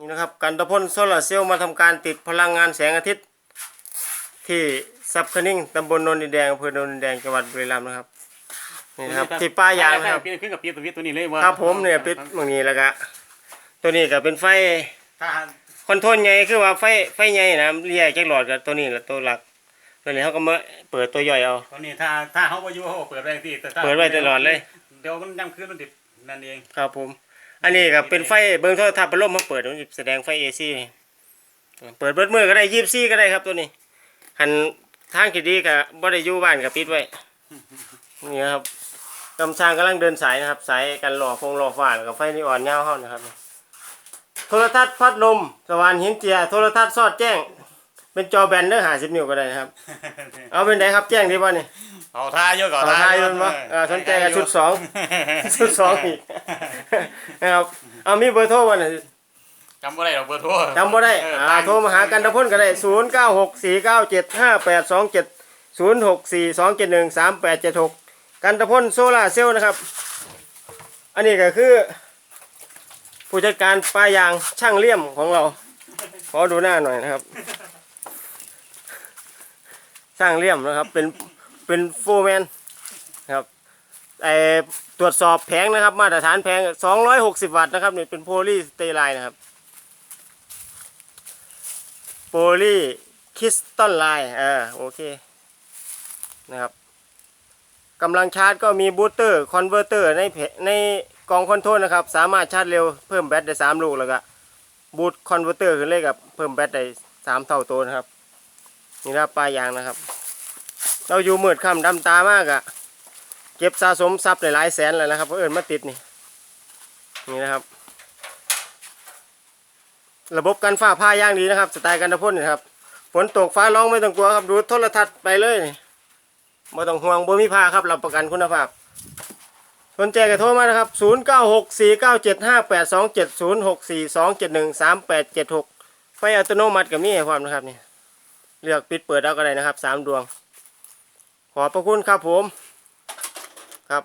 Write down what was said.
นี่นะครับกันตะพ่นโซลาร์เซลล์มาทำการติดพลังงานแสงอาทิตย์ ที่ซับคนิ่งตำบลโนนดินแดงอำเภอโนนดินแดงจังหวัดบุรีรัมย์นะครับนี่นะครับที่ป้ายางนะครับปีนขึ้นกับปีตัวนี้ตัวนี้เลยว่าครับผมเนี่ยปิดตรงนี้แล้วก็ตัวนี้ก็เป็นไฟถ้าคอนโทรลใหญ่คือว่าไฟไฟใหญ่นะเรียกจากหลอดกับตัวนี้แหละตัวหลักตัวนี้เขาก็มาเปิดตัวย่อยเอาตัวนี้ถ้าถ้าเขาไปอยู่เขาก็เปิดไว้ที่แต่ถ้าเปิดไว้ตลอดเลย เดี๋ยวมันย่ำคืนมันติดนั่นเองครับผม อันนี้ก็เป็นไฟเบิ้งโทรทัศน์พัดลมมาเปิดมันแสดงไฟเอซีเปิดเบิดมือก็ได้ยีบซี่ก็ได้ครับตัวนี้หันทางที่ดีกับบ่ได้อยู่บ้านกับปิดไว้นี่ครับกำช้างกำลังเดินสายนะครับ สายกันหล่อฟงหล่อฟ้าแล้วกับไฟนีออนเงาเข้านะครับ โทรทัศน์พัดลมสว่านหินเจีย โทรทัศน์สอดแจ้ง เป็นจอแบนเด้อหาสิบนิ้วก็ได้นะครับ เอาเป็นไงครับแจ้งดีป่ะนี่เอาท่าเยอะก่อนเอาท่าเยอะมั้ยเออสนใจกับชุดสองชุดสองอีกนะครับเอามีเบอร์โทรวันไหนจำบ่ได้หรอกเบอร์โทรจำบ่ได้เอออ่าตั้งโทรมาหากันตะพ่นก็ได้ศูนย์เก้าหกสี่เก้าเจ็ดห้าแปดสองเจ็ดศูนย์หกสี่สองเจ็ดหนึ่งสามแปดเจ็ดหกกันตะพ่นโซล่าร์เซลล์นะครับ อันนี้ก็คือ ผู้จัดการปลายางช่างเลี่ยมของเรา ขอดูหน้าหน่อยนะครับ ช่างเลี่ยมนะครับ เป็นเป็นโฟร์แมนนะครับไอตรวจสอบแผงนะครับ มาตรฐานแผง 260 วัตต์นะครับนี่เป็นโพลีสเตอไรน์นะครับโพลีคริสตัลไลน์เออโอเคนะครับกำลังชาร์จก็มีบูสเตอร์คอนเวอร์เตอร์ในในกล่องคอนโทรลนะครับ สามารถชาร์จเร็วเพิ่มแบตได้ 3 ลูกแล้วก็บูตคอนเวอร์เตอร์ขึ้นเลยกับเพิ่มแบตได้ 3 เท่าตัวนะครับ นี่นะปลายยางนะครับ เราอยู่มืดค่ำดำตามากอะเก็บสะสมทรัพย์หลายแสนเลยนะครับเพราะเอิญมาติดนี่ นี่นะครับ ระบบกันฟ้าผ้ายางดีนะครับ สไตล์กันตะพ่นนะครับ ฝนตกฟ้าร้องไม่ต้องกลัวครับ ดูโทรทัศน์ไปเลยไม่ต้องห่วงบ่มีผ้าครับรับประกันคุณภาพสนใจก็โทรมานะครับ 0 9 6 4 9 7 5 8 2 7 0 6 4 2 7 1 3 8 7 6 ไฟอัตโนมัติกับมีให้ความนะครับนี่ เลือกปิดเปิดเอาก็ได้นะครับสามดวง ขอบพระคุณครับผมครับ